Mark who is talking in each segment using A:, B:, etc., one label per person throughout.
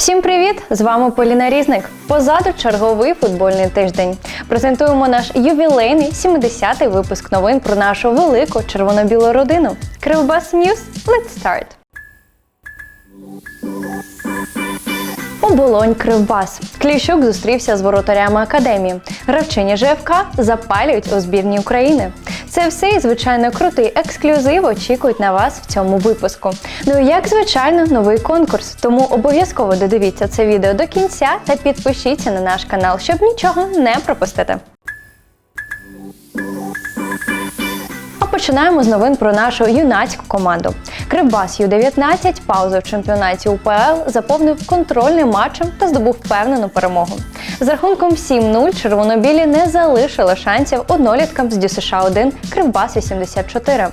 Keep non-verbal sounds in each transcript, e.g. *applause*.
A: Всім привіт! З вами Поліна Різник. Позаду черговий футбольний тиждень. Презентуємо наш ювілейний 70-й випуск новин про нашу велику червоно-білу родину. Кривбас Ньюс. Let's start! Оболонь Кривбас. Кліщук зустрівся з воротарями академії. Гравчині ЖФК запалюють у збірні України. Це все і звичайно крутий ексклюзив очікують на вас в цьому випуску. Ну і як звичайно, новий конкурс. Тому обов'язково додивіться це відео до кінця та підпишіться на наш канал, щоб нічого не пропустити. Починаємо з новин про нашу юнацьку команду. Кривбас Ю-19 паузу в чемпіонаті УПЛ заповнив контрольним матчем та здобув впевнену перемогу. З рахунком 7-0 червонобілі не залишили шансів одноліткам з ДЮСШ 1 Кривбас 84.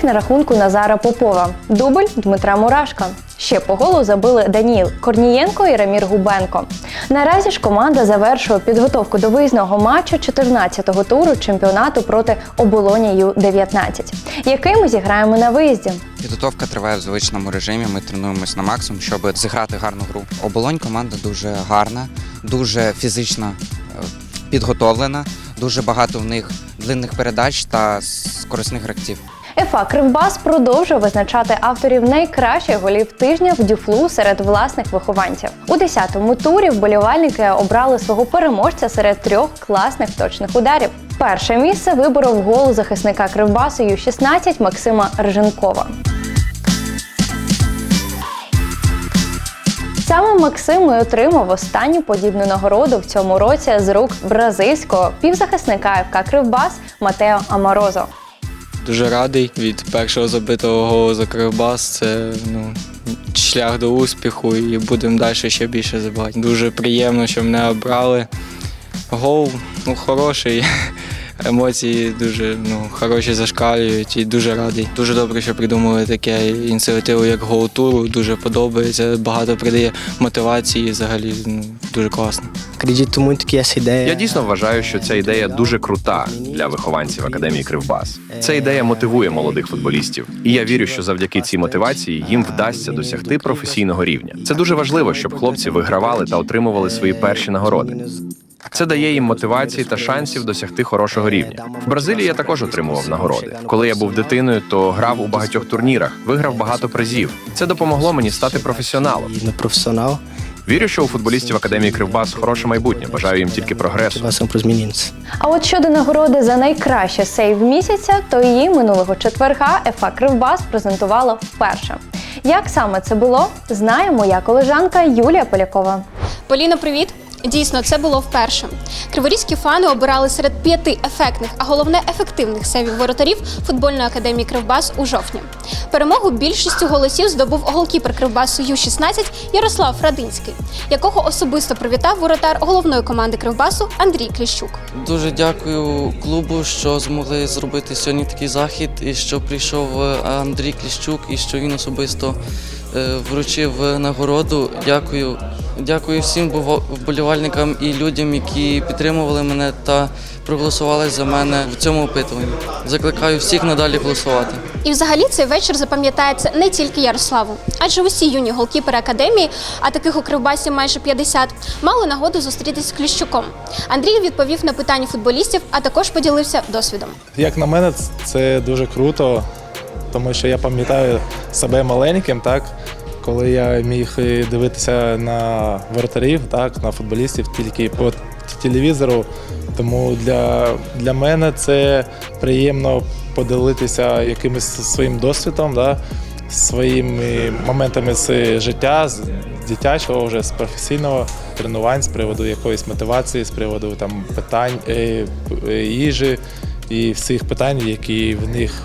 A: Хитрик на рахунку Назара Попова. Дубль Дмитра Мурашка. Ще по голу забили Даніл Корнієнко і Рамір Губенко. Наразі ж команда завершує підготовку до виїзного матчу 14-го туру чемпіонату проти оболоні Ю-19, який ми зіграємо на виїзді.
B: Підготовка триває в звичному режимі. Ми тренуємось на максимум, щоб зіграти гарну гру. Оболонь команда дуже гарна, дуже фізично е, підготовлена. Дуже багато в них длинних передач та скорисних гравців.
A: ФА Кривбас продовжує визначати авторів найкращих голів тижня в дюфлу серед власних вихованців. У 10-му турі вболівальники обрали свого переможця серед трьох класних точних ударів. Перше місце виборов гол захисника Кривбасу Ю-16 Максима Рженкова. Саме Максим і отримав останню подібну нагороду в цьому році з рук бразильського півзахисника ФК Кривбас Матео Аморозо.
C: Дуже радий від першого забитого голу за Кривбас. Це ну, шлях до успіху і будемо далі ще більше забивати. Дуже приємно, що мене обрали. Гол ну, хороший. Емоції дуже ну, хороші зашкалюють і дуже радий. Дуже добре, що придумали таке ініціативу, як гол-туру. Дуже подобається. Багато придає мотивації. Взагалі ну, дуже класно.
D: Muito que essa ideia.
E: Я дійсно вважаю, що ця ідея дуже крута для вихованців академії Кривбас. Ця ідея мотивує молодих футболістів, і я вірю, що завдяки цій мотивації їм вдасться досягти професійного рівня. Це дуже важливо, щоб хлопці вигравали та отримували свої перші нагороди. Це дає їм мотивації та шансів досягти хорошого рівня. В Бразилії я також отримував нагороди. Коли я був дитиною, то грав у багатьох турнірах, виграв багато призів. Це допомогло мені стати професіоналом.
D: no profissional,
E: Вірю, що у футболістів академії Кривбас хороше майбутнє. Бажаю їм тільки прогресу.
A: А от щодо нагороди за найкраще сейв місяця, то її минулого четверга ФА Кривбас презентувала вперше. Як саме це було, знає моя колежанка Юлія Полякова.
F: Поліно, привіт! Дійсно, це було вперше. Криворізькі фани обирали серед п'яти ефектних, а головне ефективних сейвів воротарів футбольної академії Кривбас у жовтні. Перемогу більшістю голосів здобув голкіпер Кривбасу Ю-16 Ярослав Фрадинський, якого особисто привітав воротар головної команди Кривбасу Андрій Кліщук.
G: Дуже дякую клубу, що змогли зробити сьогодні такий захід, і що прийшов е, Андрій Кліщук, і що він особисто вручив е, нагороду. Дякую. Дякую всім вбо- вболівальникам і людям, які підтримували мене та проголосували за мене в цьому опитуванні. Закликаю всіх надалі голосувати.
F: І взагалі цей вечір запам'ятається не тільки Ярославу, адже усі юні голкіпери академії, а таких у Кривбасі майже 50, мали нагоду зустрітись з Кліщуком. Андрій відповів на питання футболістів, а також поділився досвідом.
H: Як на мене, це дуже круто, тому що я пам'ятаю себе маленьким, так, коли я міг дивитися на воротарів, так, на футболістів тільки по телевізору. Тому для, для мене це приємно поділитися якимось своїм досвідом, да, своїми моментами з життя, з дитячого, вже з професійного тренувань, з приводу якоїсь мотивації, з приводу там, питань е, е, їжі і всіх питань, які в них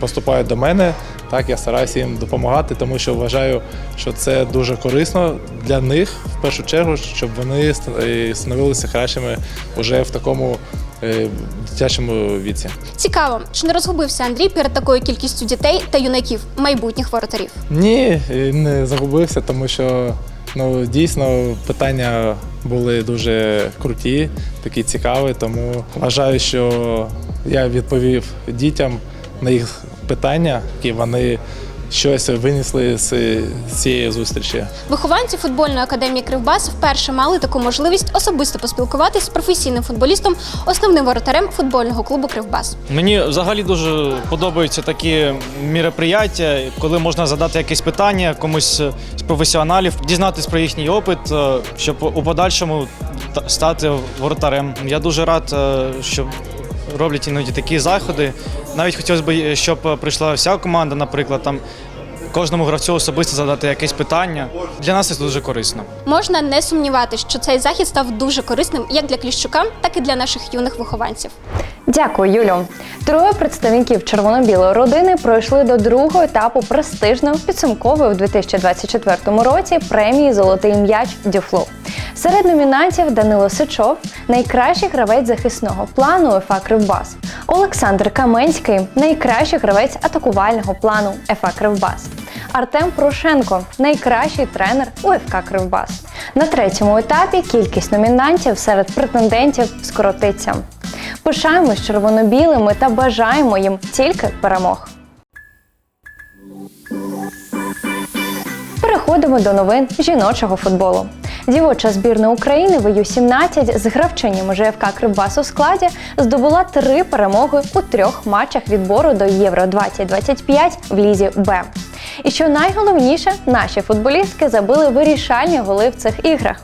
H: поступають до мене. Так, я стараюся їм допомагати, тому що вважаю, що це дуже корисно для них в першу чергу, щоб вони е, становилися кращими вже в такому е, дитячому віці.
F: Цікаво, чи не розгубився Андрій перед такою кількістю дітей та юнаків, майбутніх воротарів?
H: Ні, е, не загубився, тому що Ну, дійсно, питання були дуже круті, такі цікаві, тому вважаю, що я відповів дітям на їх питання, і вони щось винесли з цієї зустрічі.
F: Вихованці футбольної академії Кривбас вперше мали таку можливість особисто поспілкуватися з професійним футболістом, основним воротарем футбольного клубу Кривбас.
I: Мені взагалі дуже подобаються такі міроприяття, коли можна задати якесь питання комусь з професіоналів, дізнатись про їхній опит, е, щоб у подальшому та- стати воротарем. Я дуже рад, е, що роблять іноді такі заходи. Навіть хотілося б, щоб прийшла вся команда, наприклад, там кожному гравцю особисто задати якесь питання. Для нас це дуже корисно.
F: Можна не сумніватися, що цей захід став дуже корисним як для Кліщука, так і для наших юних вихованців.
A: Дякую, Юлю. Троє представників червоно-білої родини пройшли до другого етапу престижної підсумкової у 2024 році премії Золотий м'яч Дюфло. Серед номінантів Данило Сичов, найкращий гравець захисного плану УЕФА Кривбас, Олександр Каменський, найкращий гравець атакувального плану ФА Кривбас. Артем Порошенко найкращий тренер УФК Кривбас. На третьому етапі кількість номінантів серед претендентів скоротиться. Пишаємось червоно-білими та бажаємо їм тільки перемог. Переходимо до новин жіночого футболу. Дівоча збірна України в Ю-17 з гравчинями ЖФК Кривбас у складі здобула три перемоги у трьох матчах відбору до Євро 2025 в лізі Б. І що найголовніше, наші футболістки забили вирішальні голи в цих іграх.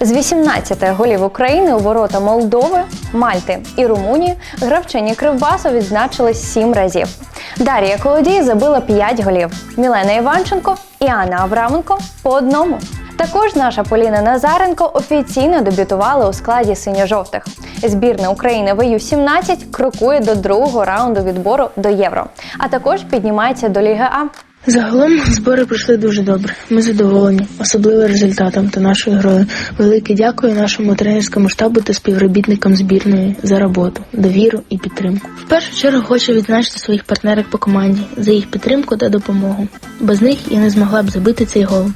A: З 18 голів України у ворота Молдови, Мальти і Румунії гравчині Кривбасу відзначились 7 разів. Дар'я Колодій забила 5 голів, Мілена Іванченко і Анна Авраменко по одному. Також наша Поліна Назаренко офіційно дебютувала у складі синьо-жовтих. Збірна України в Ю-17 крокує до другого раунду відбору до Євро, а також піднімається до Ліги А.
J: Загалом збори пройшли дуже добре. Ми задоволені, особливо результатом та нашою грою. Велике дякую нашому тренерському штабу та співробітникам збірної за роботу, довіру і підтримку. В першу чергу хочу відзначити своїх партнерок по команді за їх підтримку та допомогу. Без них я не змогла б забити цей гол.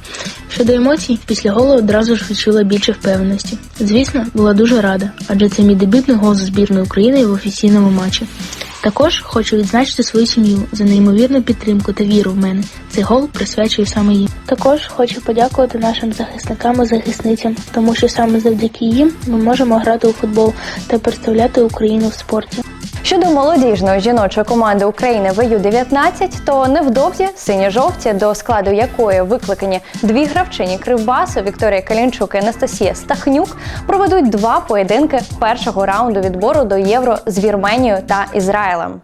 J: Щодо емоцій, після голу одразу ж відчула більше впевненості. Звісно, була дуже рада, адже це мій дебютний гол за збірною України в офіційному матчі. Також хочу відзначити свою сім'ю за неймовірну підтримку та віру в мене. Цей гол присвячую саме їм. Також хочу подякувати нашим захисникам і захисницям, тому що саме завдяки їм ми можемо грати у футбол та представляти Україну в спорті.
A: Щодо молодіжної жіночої команди України в Ю-19, то невдовзі сині-жовті, до складу якої викликані дві гравчині Кривбасу Вікторія Калінчук і Анастасія Стахнюк, проведуть два поєдинки першого раунду відбору до Євро з Вірменією та Ізраїлем.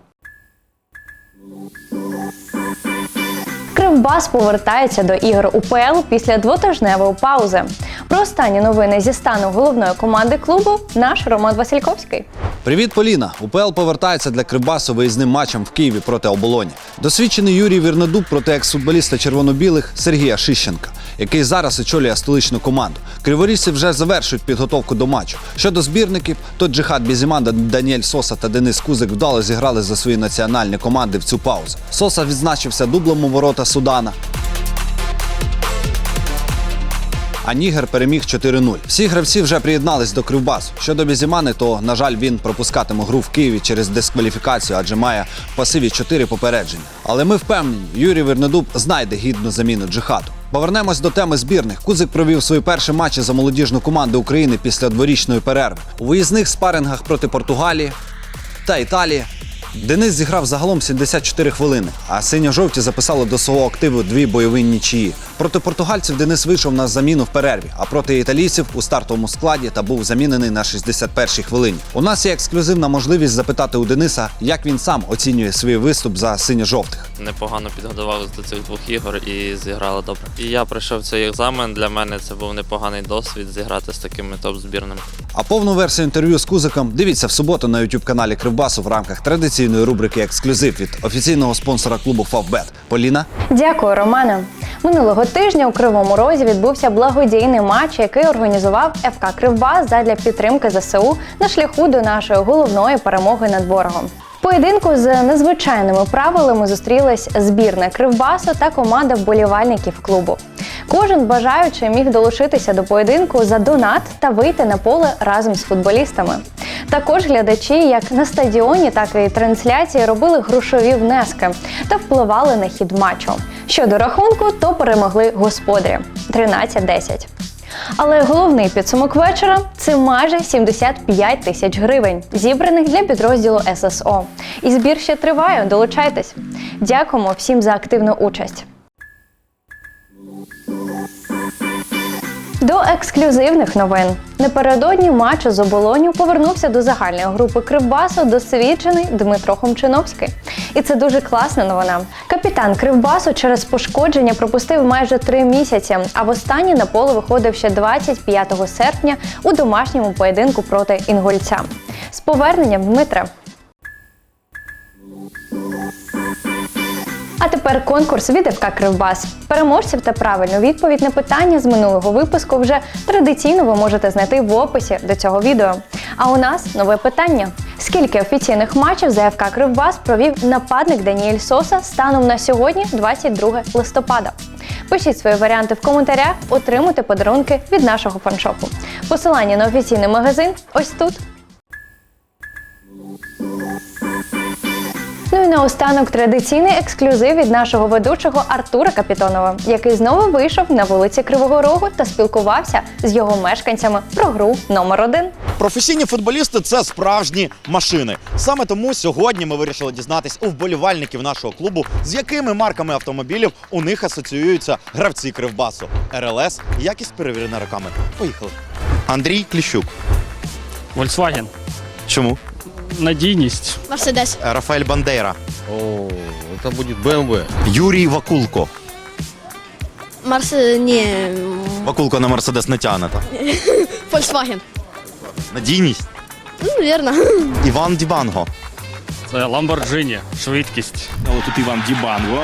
A: Кривбас повертається до ігор УПЛ після двотижневої паузи. Про останні новини зі стану головної команди клубу наш Роман Васильковський.
K: Привіт, Поліна! УПЛ повертається для Кривбасу виїзним матчем в Києві проти оболоні. Досвідчений Юрій Вірнедуб проти екс-футболіста червоно-білих Сергія Шищенка, який зараз очолює столичну команду. Криворіжці вже завершують підготовку до матчу. Щодо збірників, то Джихад Бізіманда, Даніель Соса та Денис Кузик вдало зіграли за свої національні команди в цю паузу. Соса відзначився дублом у ворота Судана. А Нігер переміг 4-0. Всі гравці вже приєднались до Кривбасу. Щодо Бізімани, то на жаль він пропускатиме гру в Києві через дискваліфікацію, адже має в пасиві 4 попередження. Але ми впевнені, Юрій Вернедуб знайде гідну заміну джихаду. Повернемось до теми збірних. Кузик провів свої перші матчі за молодіжну команду України після дворічної перерви. У виїзних спарингах проти Португалії та Італії. Денис зіграв загалом 74 хвилини, а синьо-жовті записали до свого активу дві бойові нічиї. Проти португальців Денис вийшов на заміну в перерві, а проти італійців у стартовому складі та був замінений на 61-й хвилині. У нас є ексклюзивна можливість запитати у Дениса, як він сам оцінює свій виступ за синьо-жовтих.
L: непогано підготувалися до цих двох ігор і зіграли добре. І я пройшов цей екзамен. Для мене це був непоганий досвід зіграти з такими топ-збірними.
K: А повну версію інтерв'ю з Кузиком дивіться в суботу на youtube каналі Кривбасу в рамках традиційної рубрики Ексклюзив від офіційного спонсора клубу Фавбет. Поліна.
A: Дякую, Романе. Минулого тижня у Кривому Розі відбувся благодійний матч, який організував ФК Кривбас задля підтримки ЗСУ на шляху до нашої головної перемоги над ворогом. Поєдинку з незвичайними правилами зустрілись збірна Кривбасу та команда вболівальників клубу. Кожен бажаючий міг долучитися до поєдинку за донат та вийти на поле разом з футболістами. Також глядачі, як на стадіоні, так і трансляції робили грошові внески та впливали на хід матчу. Щодо рахунку, то перемогли господарі 13-10. Але головний підсумок вечора це майже 75 тисяч гривень, зібраних для підрозділу ССО. І збір ще триває. Долучайтесь. Дякуємо всім за активну участь. До ексклюзивних новин напередодні матчу з оболоню повернувся до загальної групи Кривбасу досвідчений Дмитро Хомчиновський. І це дуже класна новина. Капітан Кривбасу через пошкодження пропустив майже три місяці, а востаннє на поле виходив ще 25 серпня у домашньому поєдинку проти інгульця. З поверненням Дмитре. А тепер конкурс від ФК Кривбас. Переможців та правильну відповідь на питання з минулого випуску вже традиційно ви можете знайти в описі до цього відео. А у нас нове питання: скільки офіційних матчів за ФК Кривбас провів нападник Даніель Соса станом на сьогодні, 22 листопада? Пишіть свої варіанти в коментарях, отримуйте подарунки від нашого фаншопу. Посилання на офіційний магазин ось тут. Ну і наостанок традиційний ексклюзив від нашого ведучого Артура Капітонова, який знову вийшов на вулиці Кривого Рогу та спілкувався з його мешканцями про гру номер один.
M: Професійні футболісти це справжні машини. Саме тому сьогодні ми вирішили дізнатись у вболівальників нашого клубу, з якими марками автомобілів у них асоціюються гравці Кривбасу. РЛС, якість перевірена роками. Поїхали. Андрій Кліщук.
N: Volkswagen.
M: Чому?
N: Надійність.
F: Мерседес.
M: Рафаель Бандейра.
O: О, это будет BMW.
M: Юрій Вакулко.
F: Марс... Ні.
M: Вакулко на Мерседес не тягнете. *laughs*
F: Volkswagen.
M: Надійність.
F: Ну, вірно.
M: Іван Дібанго.
N: Це Lamborghini. Швидкість.
P: Але тут Іван Дібанго.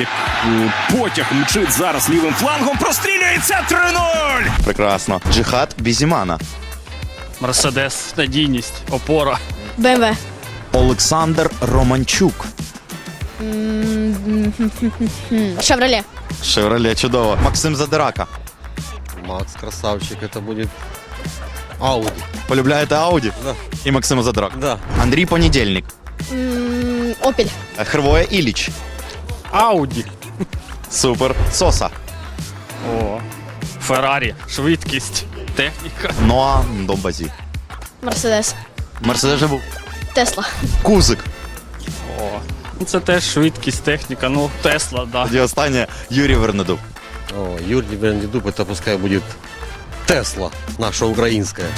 P: Як е, потяг мчить зараз лівим флангом, прострілюється 3-0!
M: Прекрасно. Джихад Бізімана.
N: Мерседес. Надійність. Опора.
F: БМВ.
M: Олександр Романчук. *laughs*
F: Шевроле.
M: Шевроле, чудово. Максим Задирака.
O: Макс, красавчик, это будет Audi.
M: Полюбляєте Ауді?
O: Да.
M: І Максима Задирака.
O: Да.
M: Андрій Понедільник.
F: Опель.
M: Хрвоя Іліч.
N: Ауді.
M: Супер. Соса.
N: О. Феррарі. Швидкість. Техніка.
M: Ноа Домбазі.
F: Мерседес.
M: Мерседес же був.
F: Тесла.
M: Кузик.
N: О. Ну це теж швидкість, техніка. Ну, Тесла, да.
M: Тоді останнє Юрій Вернедуб.
O: О, Юрий Вернедуб, это пускай будет Тесла, наша украинская.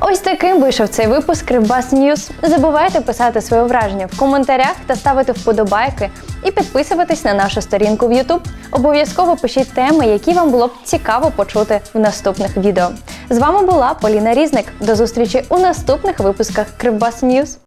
A: Ось таким вийшов цей випуск Кривбас Ньюз. Не забувайте писати своє враження в коментарях та ставити вподобайки і підписуватись на нашу сторінку в YouTube. Обов'язково пишіть теми, які вам було б цікаво почути в наступних відео. З вами була Поліна Різник. До зустрічі у наступних випусках Кривбас Ньюз.